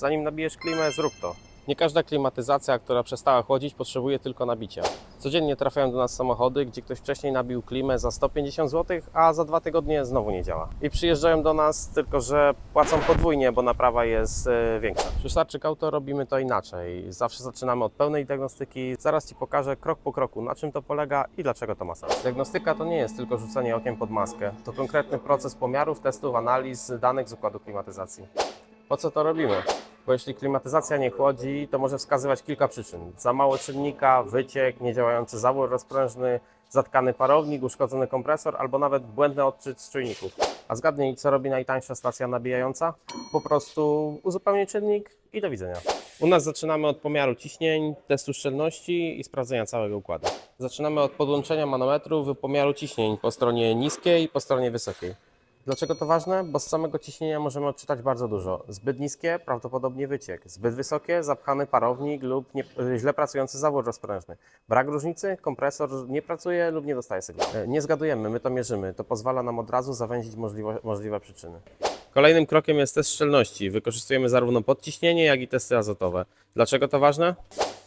Zanim nabijesz klimę, zrób to. Nie każda klimatyzacja, która przestała chłodzić, potrzebuje tylko nabicia. Codziennie trafiają do nas samochody, gdzie ktoś wcześniej nabił klimę za 150 zł, a za dwa tygodnie znowu nie działa. I przyjeżdżają do nas, tylko że płacą podwójnie, bo naprawa jest e, większa. Przy Starczyk Auto robimy to inaczej. Zawsze zaczynamy od pełnej diagnostyki. Zaraz Ci pokażę krok po kroku, na czym to polega i dlaczego to ma sens. Diagnostyka to nie jest tylko rzucenie okiem pod maskę. To konkretny proces pomiarów, testów, analiz danych z układu klimatyzacji. Po co to robimy? Bo jeśli klimatyzacja nie chłodzi, to może wskazywać kilka przyczyn. Za mało czynnika, wyciek, niedziałający zawór rozprężny, zatkany parownik, uszkodzony kompresor albo nawet błędny odczyt z czujników. A zgadnij, co robi najtańsza stacja nabijająca? Po prostu uzupełnię czynnik i do widzenia. U nas zaczynamy od pomiaru ciśnień, testu szczelności i sprawdzenia całego układu. Zaczynamy od podłączenia manometru, pomiaru ciśnień po stronie niskiej i po stronie wysokiej. Dlaczego to ważne? Bo z samego ciśnienia możemy odczytać bardzo dużo. Zbyt niskie, prawdopodobnie wyciek. Zbyt wysokie, zapchany parownik lub nie, źle pracujący zawór rozprężny. Brak różnicy, kompresor nie pracuje lub nie dostaje sygnału. E, Nie zgadujemy, my to mierzymy. To pozwala nam od razu zawęzić możliwe, możliwe przyczyny. Kolejnym krokiem jest test szczelności. Wykorzystujemy zarówno podciśnienie, jak i testy azotowe. Dlaczego to ważne?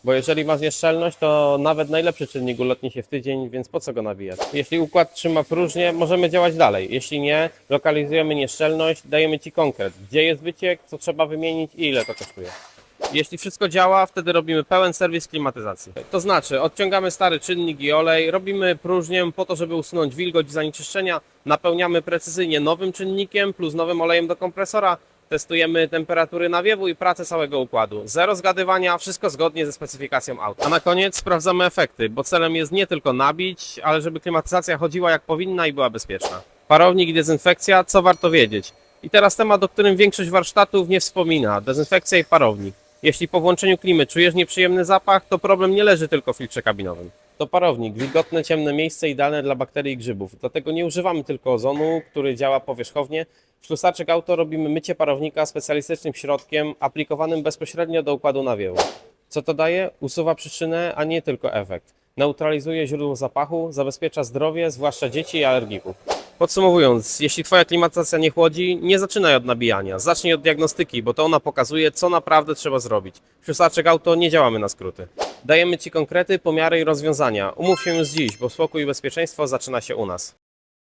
Bo jeżeli masz nieszczelność, to nawet najlepszy czynnik ulotni się w tydzień, więc po co go nawijać? Jeśli układ trzyma próżnię, możemy działać dalej. Jeśli nie, lokalizujemy nieszczelność, dajemy Ci konkret, gdzie jest wyciek, co trzeba wymienić i ile to kosztuje. Jeśli wszystko działa, wtedy robimy pełen serwis klimatyzacji. To znaczy, odciągamy stary czynnik i olej, robimy próżnię po to, żeby usunąć wilgoć i zanieczyszczenia, napełniamy precyzyjnie nowym czynnikiem plus nowym olejem do kompresora, testujemy temperatury nawiewu i pracę całego układu. Zero zgadywania, wszystko zgodnie ze specyfikacją auta. A na koniec sprawdzamy efekty, bo celem jest nie tylko nabić, ale żeby klimatyzacja chodziła jak powinna i była bezpieczna. Parownik i dezynfekcja, co warto wiedzieć? I teraz temat, o którym większość warsztatów nie wspomina. Dezynfekcja i parownik. Jeśli po włączeniu klimy czujesz nieprzyjemny zapach, to problem nie leży tylko w filtrze kabinowym. To parownik, wilgotne, ciemne miejsce idealne dla bakterii i grzybów. Dlatego nie używamy tylko ozonu, który działa powierzchownie. W Ślusarczyk Auto robimy mycie parownika specjalistycznym środkiem aplikowanym bezpośrednio do układu nawiewu. Co to daje? Usuwa przyczynę, a nie tylko efekt. Neutralizuje źródło zapachu, zabezpiecza zdrowie, zwłaszcza dzieci i alergików. Podsumowując, jeśli Twoja klimatyzacja nie chłodzi, nie zaczynaj od nabijania. Zacznij od diagnostyki, bo to ona pokazuje, co naprawdę trzeba zrobić. W Ślusarczyk Auto nie działamy na skróty. Dajemy Ci konkrety, pomiary i rozwiązania. Umów się już dziś, bo spokój i bezpieczeństwo zaczyna się u nas.